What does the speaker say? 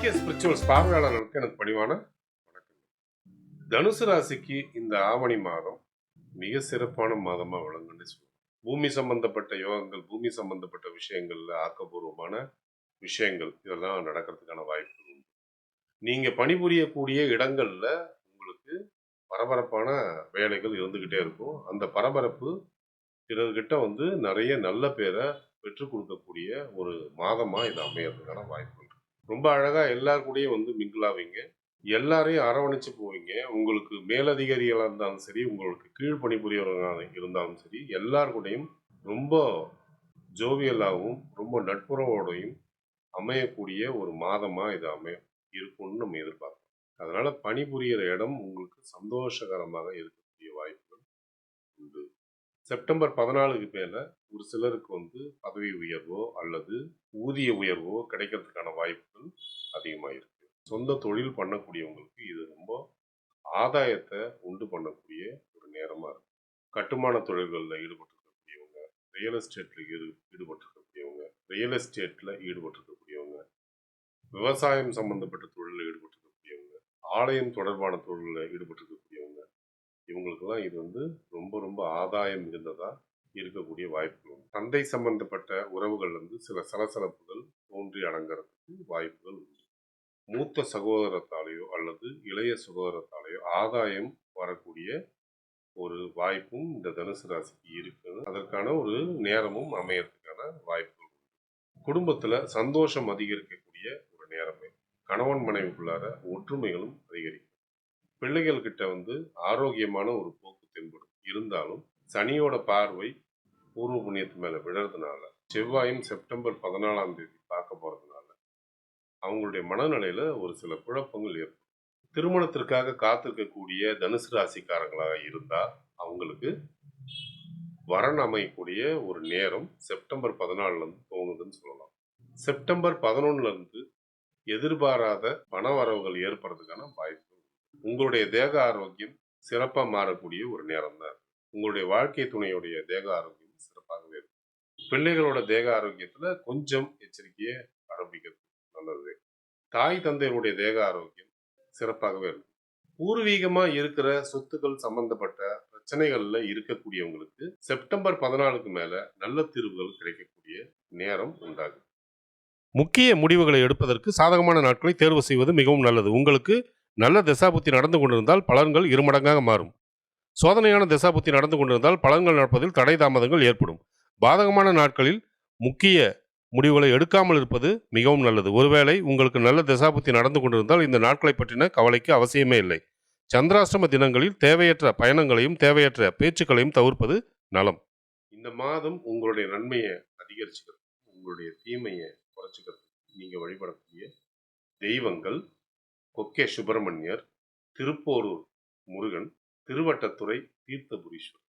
GK spirituals பார்வையாளர்களுக்கு எனக்கு பணிவான வணக்கம். தனுசு ராசிக்கு இந்த ஆவணி மாதம் மிக சிறப்பான மாதமாக விளங்குன்னு சொல்லுவோம். பூமி சம்பந்தப்பட்ட யோகங்கள் பூமி சம்பந்தப்பட்ட விஷயங்கள்ல ஆக்கப்பூர்வமான விஷயங்கள் இதெல்லாம் நடக்கிறதுக்கான வாய்ப்புகள் உண்டு. நீங்கள் பணிபுரியக்கூடிய இடங்களில் உங்களுக்கு பரபரப்பான வேலைகள் இருந்துக்கிட்டே இருக்கும். அந்த பரபரப்பு சிலர்கிட்ட வந்து நிறைய நல்ல பேரை பெற்றுக் கொடுக்கக்கூடிய ஒரு மாதமாக இது அமையறதுக்கான வாய்ப்பு ரொம்ப அழகாக எல்லார் கூடயும் வந்து மிங்கிள் ஆவீங்க எல்லாரையும் அரவணைச்சு போவீங்க. உங்களுக்கு மேலதிகாரிகளாக இருந்தாலும் சரி உங்களுக்கு கீழ் பணிபுரியவர்களாக இருந்தாலும் சரி எல்லார் ரொம்ப ஜோவியலாகவும் ரொம்ப நட்புறவோடையும் அமையக்கூடிய ஒரு மாதமாக இது அமைய இருக்கும்னு நம்ம எதிர்பார்க்கிறோம். அதனால் பணிபுரியிற இடம் உங்களுக்கு சந்தோஷகரமாக இருக்கக்கூடிய வாய்ப்புகள் உண்டு. செப்டம்பர் பதினாலுக்கு மேல ஒரு சிலருக்கு வந்து பதவி உயர்வோ அல்லது ஊதிய உயர்வோ கிடைக்கிறதுக்கான வாய்ப்புகள் அதிகமாக இருக்கு சொந்த தொழில் பண்ணக்கூடியவங்களுக்கு இது ரொம்ப ஆதாயத்தை உண்டு பண்ணக்கூடிய ஒரு நேரமாக இருக்கு. கட்டுமான தொழில்களில் ஈடுபட்டிருக்கக்கூடியவங்க ரியல் எஸ்டேட்டில் ஈடு ஈடுபட்டிருக்கக்கூடியவங்க ரியல் எஸ்டேட்டில் ஈடுபட்டிருக்கக்கூடியவங்க விவசாயம் சம்பந்தப்பட்ட தொழிலில் ஈடுபட்டிருக்கக்கூடியவங்க ஆலயம் தொடர்பான தொழிலில் ஈடுபட்டிருக்கக்கூடியவங்க இவங்களுக்கெல்லாம் இது வந்து ரொம்ப ரொம்ப ஆதாயம் மிகுந்ததா இருக்கக்கூடிய வாய்ப்புகள் உண்டு. தந்தை சம்பந்தப்பட்ட உறவுகள் வந்து சில சலசலப்புகள் தோன்றி அடங்குறதுக்கு வாய்ப்புகள் உண்டு. மூத்த சகோதரத்தாலேயோ அல்லது இளைய சகோதரத்தாலேயோ ஆதாயம் வரக்கூடிய ஒரு வாய்ப்பும் இந்த தனுசு ராசிக்கு இருக்குது. அதற்கான ஒரு நேரமும் அமையறதுக்கான வாய்ப்புகள் உண்டு. குடும்பத்தில் சந்தோஷம் அதிகரிக்கக்கூடிய ஒரு நேரமே கணவன் மனைவிக்குள்ளார ஒற்றுமைகளும் பிள்ளைகள் கிட்ட வந்து ஆரோக்கியமான ஒரு போக்கு தென்படும். இருந்தாலும் சனியோட பார்வை பூர்வ புண்ணியத்து மேல விழறதுனால செவ்வாயும் செப்டம்பர் பதினாலாம் தேதி பார்க்க போறதுனால அவங்களுடைய மனநிலையில ஒரு சில குழப்பங்கள் ஏற்படும். திருமணத்திற்காக காத்திருக்கக்கூடிய தனுசு ராசிக்காரங்களாக இருந்தா அவங்களுக்கு வரன் அமையக்கூடிய ஒரு நேரம் செப்டம்பர் பதினாலுல இருந்து துவங்குதுன்னு சொல்லலாம். செப்டம்பர் பதினொன்னுல இருந்து எதிர்பாராத பண வரவுகள் ஏற்படுறதுக்கான வாய்ப்பு உங்களுடைய தேக ஆரோக்கியம் சிறப்பாக மாறக்கூடிய ஒரு நேரம் தான் உங்களுடைய வாழ்க்கை துணையுடைய தேக ஆரோக்கியம் சிறப்பாகவே இருக்கும். பிள்ளைகளோட தேக ஆரோக்கியத்தில் கொஞ்சம் எச்சரிக்கையை ஆரம்பிக்கிறது நல்லது தாய் தந்தையருடைய தேக ஆரோக்கியம் சிறப்பாகவே இருக்கும். பூர்வீகமாக இருக்கிற சொத்துக்கள் சம்பந்தப்பட்ட பிரச்சனைகள்ல இருக்கக்கூடியவங்களுக்கு செப்டம்பர் பதினாலுக்கு மேல நல்ல தீர்வுகள் கிடைக்கக்கூடிய நேரம் உண்டாகும். முக்கிய முடிவுகளை எடுப்பதற்கு சாதகமான நாட்களை தேர்வு செய்வது மிகவும் நல்லது. உங்களுக்கு நல்ல திசாபுத்தி நடந்து கொண்டிருந்தால் பலன்கள் இருமடங்காக மாறும். சோதனையான திசாபுத்தி நடந்து கொண்டிருந்தால் பலன்கள் நடப்பதில் தடை தாமதங்கள் ஏற்படும். பாதகமான நாட்களில் முக்கிய முடிவுகளை எடுக்காமல் இருப்பது மிகவும் நல்லது. ஒருவேளை உங்களுக்கு நல்ல திசாபுத்தி நடந்து கொண்டிருந்தால் இந்த நாட்களை பற்றின கவலைக்கு அவசியமே இல்லை. சந்திராஷ்டம தினங்களில் தேவையற்ற பயணங்களையும் தேவையற்ற பேச்சுக்களையும் தவிர்ப்பது நலம். இந்த மாதம் உங்களுடைய நன்மையை அதிகரிச்சுக்கிறது. உங்களுடைய தீமையை குறைச்சிக்கிறது. நீங்கள் வழிபடக்கூடிய தெய்வங்கள் கொக்கே சுப்பிரமணியர் திருப்போரூர் முருகன் திருவட்டத்துறை தீர்த்தபுரீஸ்வரர்.